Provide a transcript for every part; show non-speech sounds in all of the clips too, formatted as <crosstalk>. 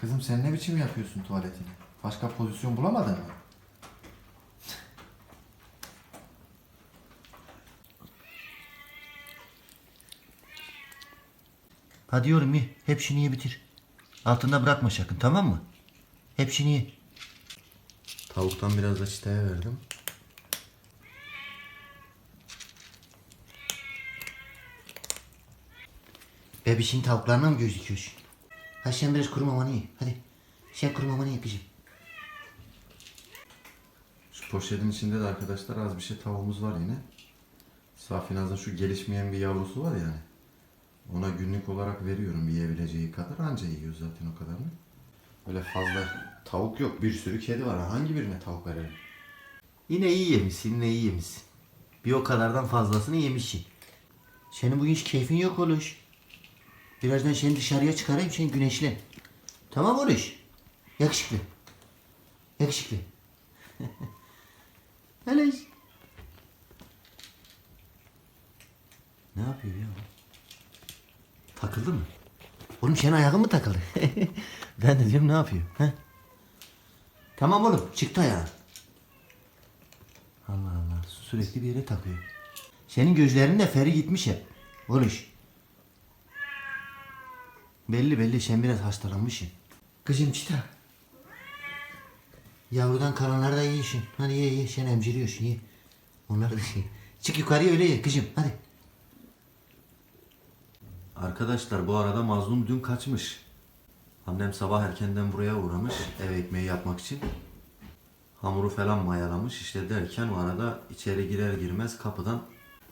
Kızım sen ne biçim yapıyorsun tuvaletini? Başka pozisyon bulamadın mı? Hadi yorum ye. Hepsini ye bitir. Altında bırakma sakın tamam mı? Hepsini ye. Tavuktan biraz da çiteye verdim. Bebişin tavuklarına mı gözüküyorsun? Sen biraz kuru mamanı ye. Hadi. Sen kuru mamanı ye kızım. Şu poşetin içinde de arkadaşlar az bir şey tavuğumuz var yine. Safinaz'ın şu gelişmeyen bir yavrusu var yani. Ona günlük olarak veriyorum yiyebileceği kadar anca yiyor zaten o kadarını. Öyle fazla tavuk yok bir sürü kedi var. Hangi birine tavuk verelim? Yine iyi yemişsin, yine iyi yemişsin. Bir o kadardan fazlasını yemişsin. Senin bugün hiç keyfin yok Oluş. Birazdan seni dışarıya çıkarayım, sen güneşlen. Tamam Oluş. Yakışıklı. Yakışıklı. <laughs> Oluş. Ne yapıyor ya? Takıldı mı? Oğlum senin ayağın mı takıldı? <laughs> ben de diyorum ne yapıyor? He? Tamam oğlum çıktı ayağın. Allah Allah sürekli bir yere takıyor. Senin gözlerin de feri gitmiş hep. Oluş. Belli belli sen biraz hastalanmışsın. Kızım çita. Yavrudan kalanları da yiyorsun. Hadi ye ye sen emziriyorsun ye. Onları da ye. Çık yukarıya öyle ye kızım hadi. Arkadaşlar bu arada mazlum dün kaçmış. Annem sabah erkenden buraya uğramış ev ekmeği yapmak için. Hamuru falan mayalamış işte derken o arada içeri girer girmez kapıdan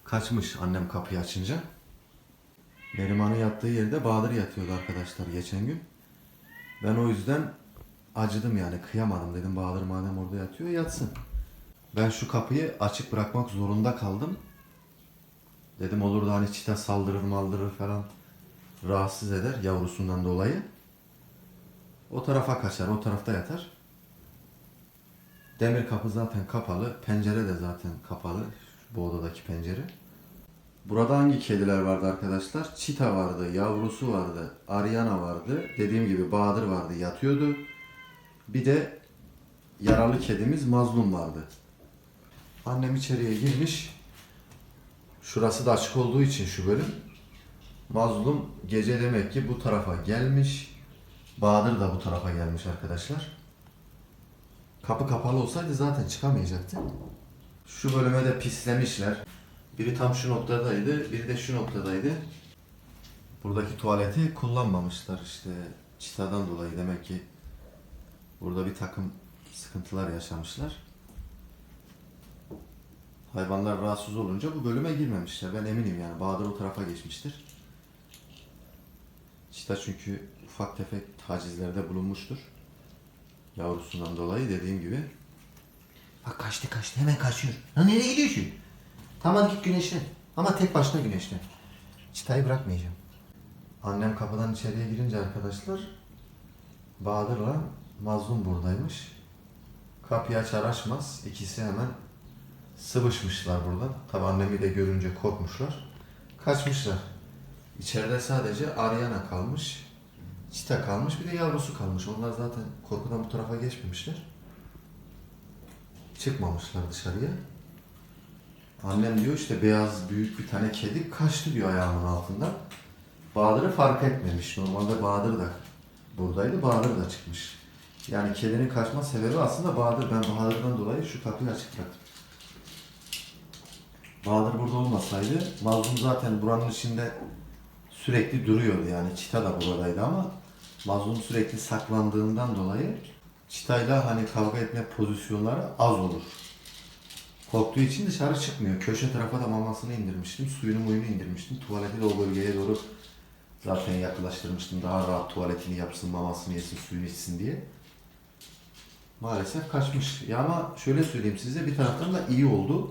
kaçmış annem kapıyı açınca. Neriman'ın yattığı yerde Bahadır yatıyordu arkadaşlar geçen gün. Ben o yüzden acıdım yani kıyamadım dedim Bahadır madem orada yatıyor yatsın. Ben şu kapıyı açık bırakmak zorunda kaldım. Dedim olur da hani çita saldırır maldırır falan rahatsız eder yavrusundan dolayı. O tarafa kaçar, o tarafta yatar. Demir kapı zaten kapalı, pencere de zaten kapalı. Bu odadaki pencere. Burada hangi kediler vardı arkadaşlar? Çita vardı, yavrusu vardı, Ariana vardı. Dediğim gibi Bahadır vardı, yatıyordu. Bir de yaralı kedimiz Mazlum vardı. Annem içeriye girmiş. Şurası da açık olduğu için şu bölüm. Mazlum gece demek ki bu tarafa gelmiş. Bahadır da bu tarafa gelmiş arkadaşlar. Kapı kapalı olsaydı zaten çıkamayacaktı. Şu bölüme de pislemişler. Biri tam şu noktadaydı, biri de şu noktadaydı. Buradaki tuvaleti kullanmamışlar işte çitadan dolayı demek ki burada bir takım sıkıntılar yaşamışlar. Hayvanlar rahatsız olunca bu bölüme girmemişler. Ben eminim yani. Bahadır o tarafa geçmiştir. Çita çünkü ufak tefek tacizlerde bulunmuştur. Yavrusundan dolayı dediğim gibi. Bak kaçtı kaçtı hemen kaçıyor. Lan nereye gidiyorsun? Tamam git güneşlen. Ama tek başına güneşlen. Çıtayı bırakmayacağım. Annem kapıdan içeriye girince arkadaşlar Bahadır'la Mazlum buradaymış. Kapıyı açar açmaz ikisi hemen sıvışmışlar buradan. Tabi annemi de görünce korkmuşlar. Kaçmışlar. İçeride sadece Ariana kalmış. Çita kalmış bir de yavrusu kalmış. Onlar zaten korkudan bu tarafa geçmemişler. Çıkmamışlar dışarıya. Annem diyor işte beyaz büyük bir tane kedi kaçtı diyor ayağımın altından. Bahadır'ı fark etmemiş. Normalde Bahadır da buradaydı. Bahadır da çıkmış. Yani kedinin kaçma sebebi aslında Bahadır. Ben Bahadır'dan dolayı şu kapıyı açık. Bahadır burada olmasaydı Mazlum zaten buranın içinde sürekli duruyordu. Yani Çita da buradaydı ama Mazlum sürekli saklandığından dolayı Çita'yla hani kavga etme pozisyonları az olur. Korktuğu için dışarı çıkmıyor. Köşe tarafa da mamasını indirmiştim. Suyunu muyunu indirmiştim. Tuvaleti de o bölgeye doğru zaten yaklaştırmıştım. Daha rahat tuvaletini yapsın, mamasını yesin, suyunu içsin diye. Maalesef kaçmış. Ya ama şöyle söyleyeyim size bir taraftan da iyi oldu.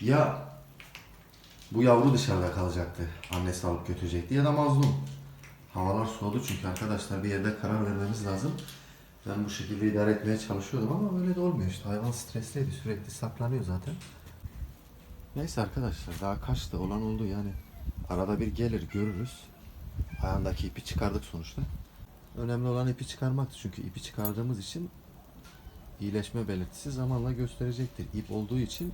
Ya bu yavru dışarıda kalacaktı. Annesi alıp götürecekti ya da mazlum. Havalar soğudu çünkü arkadaşlar bir yerde karar vermemiz lazım. Ben bu şekilde idare etmeye çalışıyordum ama öyle de olmuyor işte. Hayvan stresliydi. Sürekli saklanıyor zaten. Neyse arkadaşlar daha kaçtı olan oldu yani. Arada bir gelir görürüz. Ayağındaki ipi çıkardık sonuçta. Önemli olan ipi çıkarmaktı. Çünkü ipi çıkardığımız için iyileşme belirtisi zamanla gösterecektir. İp olduğu için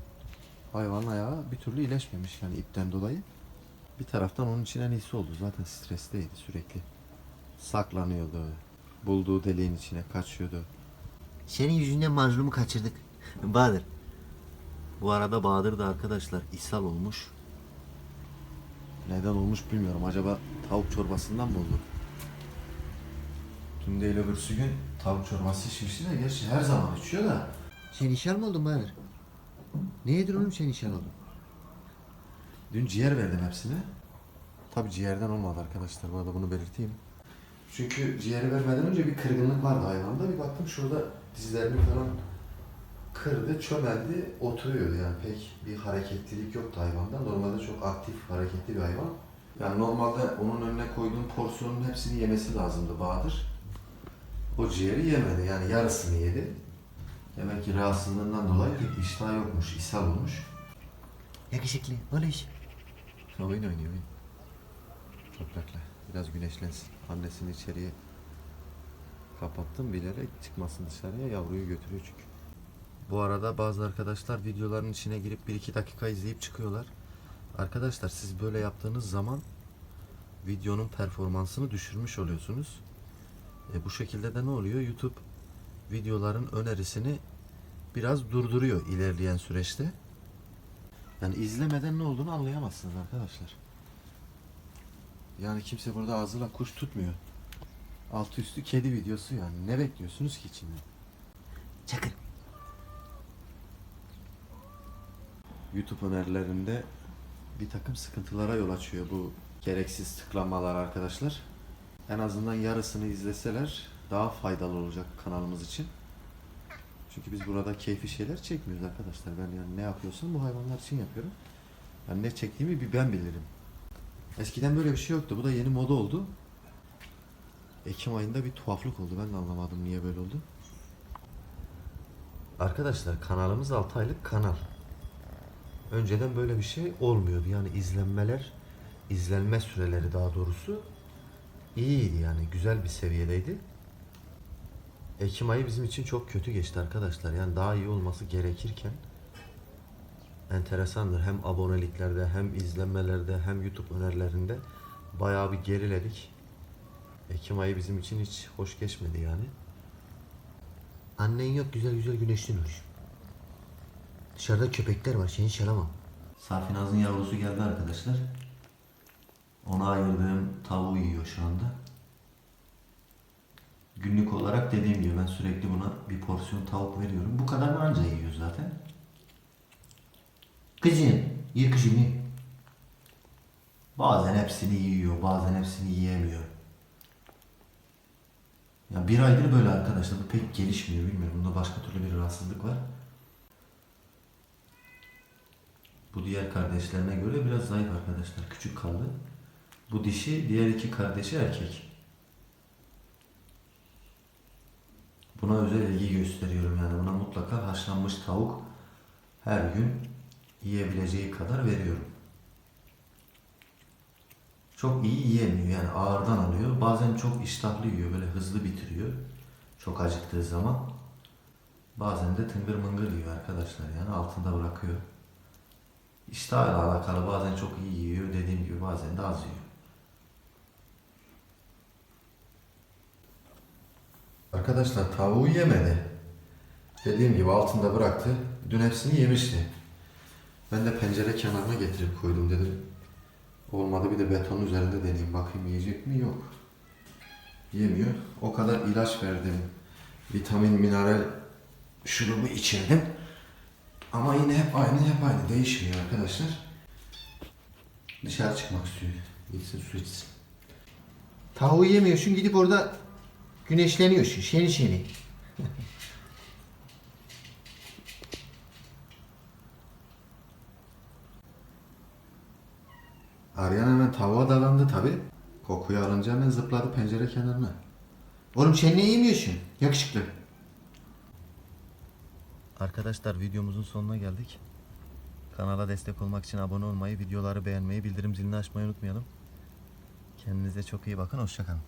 hayvanın ayağı bir türlü iyileşmemiş yani ipten dolayı. Bir taraftan onun için en iyisi oldu. Zaten stresteydi sürekli. Saklanıyordu. Bulduğu deliğin içine kaçıyordu. Senin yüzünden mazlumu kaçırdık. Bahadır. Bu arada Bahadır da arkadaşlar ishal olmuş. Neden olmuş bilmiyorum. Acaba tavuk çorbasından mı oldu? Dün değil öbürsü gün tavuk çorbası içmişti de gerçi her zaman içiyor da. Sen ishal mı oldun Bahadır? Ne yedin oğlum sen ishal oldun? Dün ciğer verdim hepsine. Tabi ciğerden olmadı arkadaşlar. Bu arada bunu belirteyim. Çünkü ciğeri vermeden önce bir kırgınlık vardı hayvanda. Bir baktım şurada dizlerini falan kırdı, çömeldi, oturuyordu yani pek bir hareketlilik yoktu hayvanda. Normalde çok aktif, hareketli bir hayvan. Yani normalde onun önüne koyduğum porsiyonun hepsini yemesi lazımdı Bahadır. O ciğeri yemedi yani yarısını yedi. Demek ki rahatsızlığından dolayı pek iştah yokmuş, ishal olmuş. Yakışıklı. Oluş. Oyun oynuyor oyun. Toprakla. Biraz güneşlensin. Annesini içeriye kapattım bilerek çıkmasın dışarıya. Yavruyu götürüyor çünkü. Bu arada bazı arkadaşlar videoların içine girip 1-2 dakika izleyip çıkıyorlar. Arkadaşlar siz böyle yaptığınız zaman videonun performansını düşürmüş oluyorsunuz. E, bu şekilde de ne oluyor? YouTube videoların önerisini biraz durduruyor ilerleyen süreçte. Yani izlemeden ne olduğunu anlayamazsınız arkadaşlar. Yani kimse burada ağzıyla kuş tutmuyor. Altı üstü kedi videosu yani. Ne bekliyorsunuz ki içinde? Çakır. YouTube önerilerinde bir takım sıkıntılara yol açıyor bu gereksiz tıklanmalar arkadaşlar. En azından yarısını izleseler daha faydalı olacak kanalımız için. Çünkü biz burada keyfi şeyler çekmiyoruz arkadaşlar. Ben yani ne yapıyorsam bu hayvanlar için yapıyorum. Yani ne çektiğimi bir ben bilirim. Eskiden böyle bir şey yoktu. Bu da yeni moda oldu. Ekim ayında bir tuhaflık oldu. Ben de anlamadım niye böyle oldu. Arkadaşlar kanalımız 6 aylık kanal. Önceden böyle bir şey olmuyordu. Yani izlenmeler, izlenme süreleri daha doğrusu iyiydi yani güzel bir seviyedeydi. Ekim ayı bizim için çok kötü geçti arkadaşlar. Yani daha iyi olması gerekirken enteresandır. Hem aboneliklerde hem izlenmelerde hem YouTube önerilerinde bayağı bir geriledik. Ekim ayı bizim için hiç hoş geçmedi yani. Annen yok güzel güzel güneşleniyor. Dışarıda köpekler var seni çalamam. Safinaz'ın yavrusu geldi arkadaşlar. Ona ayırdığım tavuğu yiyor şu anda. Günlük olarak dediğim gibi ben sürekli buna bir porsiyon tavuk veriyorum. Bu kadar anca yiyor zaten. Kızım ye kızım ye. Bazen hepsini yiyor, bazen hepsini yiyemiyor. Ya bir aydır böyle arkadaşlar. Bu pek gelişmiyor bilmiyorum. Bunda başka türlü bir rahatsızlık var. Bu diğer kardeşlerine göre biraz zayıf arkadaşlar. Küçük kaldı. Bu dişi, diğer iki kardeşi erkek. Buna özel ilgi gösteriyorum yani. Buna mutlaka haşlanmış tavuk her gün yiyebileceği kadar veriyorum çok iyi yiyemiyor yani ağırdan alıyor. Bazen çok iştahlı yiyor böyle hızlı bitiriyor. Çok acıktığı zaman. Bazen de tıngır mıngır yiyor arkadaşlar yani altında bırakıyor. İştahla alakalı bazen çok iyi yiyor dediğim gibi bazen de az yiyor. Arkadaşlar tavuğu yemedi. Dediğim gibi altında bıraktı. Dün hepsini yemişti. Ben de pencere kenarına getirip koydum dedim. Olmadı bir de betonun üzerinde deneyeyim. Bakayım yiyecek mi? Yok. Yemiyor. O kadar ilaç verdim. Vitamin, mineral şurubu içirdim. Ama yine hep aynı hep aynı. Değişmiyor arkadaşlar. Dışarı çıkmak istiyor. Gitsin su içsin. Tavuğu yemiyorsun gidip orada güneşleniyorsun şeni şeni. <laughs> Aryan hemen tavuğa dalandı tabi. Kokuyu alınca hemen zıpladı pencere kenarına. Oğlum sen ne yemiyorsun? Yakışıklı. Arkadaşlar videomuzun sonuna geldik. Kanala destek olmak için abone olmayı, videoları beğenmeyi, bildirim zilini açmayı unutmayalım. Kendinize çok iyi bakın, hoşçakalın.